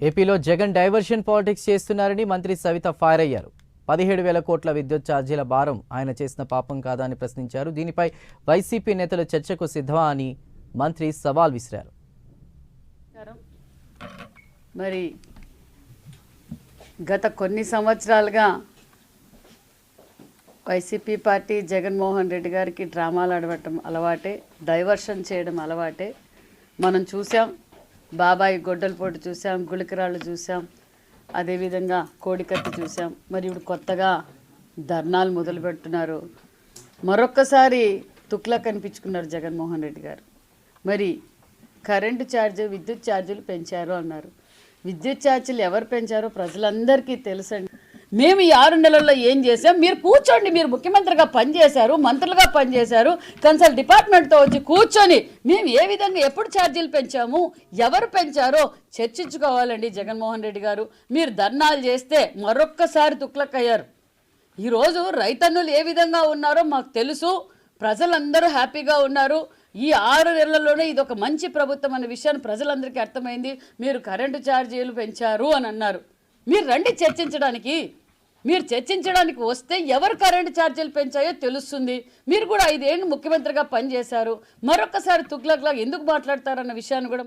ఏపీలో Jagan diversion politics చేస్తున్నారని మంత్రి సవిత ఫైర్ అయ్యారు పదిహేడు వేల కోట్ల విద్యుత్ ఛార్జీల భారం ఆయన చేసిన పాపం కాదా అని ప్రశ్నించారు. దీనిపై వైసీపీ నేతలు చర్చకు సిద్ధమా అని మంత్రి సవాల్ విసిరారు. మరి గత కొన్ని సంవత్సరాలుగా వైసీపీ పార్టీ జగన్మోహన్ రెడ్డి గారికి డ్రామాలు ఆడవటం అలవాటే డైవర్షన్ చేయడం అలవాటే. మనం చూసాం బాబాయి గొడ్డలపోటు చూసాం గుళికరాళ్ళు చూసాం అదేవిధంగా కోడికత్తి చూసాం మరి ఇప్పుడు కొత్తగా ధర్నాలు మొదలుపెట్టున్నారు మరొక్కసారి తుక్లా కనిపించుకున్నారు జగన్మోహన్ రెడ్డి గారు. మరి కరెంటు ఛార్జ్ విద్యుత్ ఛార్జీలు పెంచారు అన్నారు. విద్యుత్ ఛార్జీలు ఎవరు పెంచారో ప్రజలందరికీ తెలుసండి. మేము ఈ ఆరు నెలల్లో ఏం చేసాం? మీరు కూర్చోండి మీరు ముఖ్యమంత్రిగా పనిచేశారు మంత్రులుగా పనిచేశారు కన్సల్ట్ డిపార్ట్మెంట్తో వచ్చి కూర్చొని మేము ఏ విధంగా ఎప్పుడు ఛార్జీలు పెంచాము ఎవరు పెంచారో చర్చించుకోవాలండి జగన్మోహన్ రెడ్డి గారు. మీరు ధర్నాలు చేస్తే మరొక్కసారి తుక్లక్కయ్యారు. ఈరోజు రైతన్నులు ఏ విధంగా ఉన్నారో మాకు తెలుసు. ప్రజలందరూ హ్యాపీగా ఉన్నారు. ఈ ఆరు నెలల్లోనే ఇది ఒక మంచి ప్రభుత్వం అనే విషయాన్ని ప్రజలందరికీ అర్థమైంది. మీరు కరెంటు ఛార్జీలు పెంచారు అని అన్నారు. మీరు రండి చర్చించడానికి. మీరు చర్చించడానికి వస్తే ఎవరు కరెంటు ఛార్జీలు పెంచాయో తెలుస్తుంది. మీరు కూడా ఐదేళ్ళు ముఖ్యమంత్రిగా పనిచేశారు. మరొకసారి తుగ్లక్లా ఎందుకు మాట్లాడతారన్న విషయాన్ని కూడా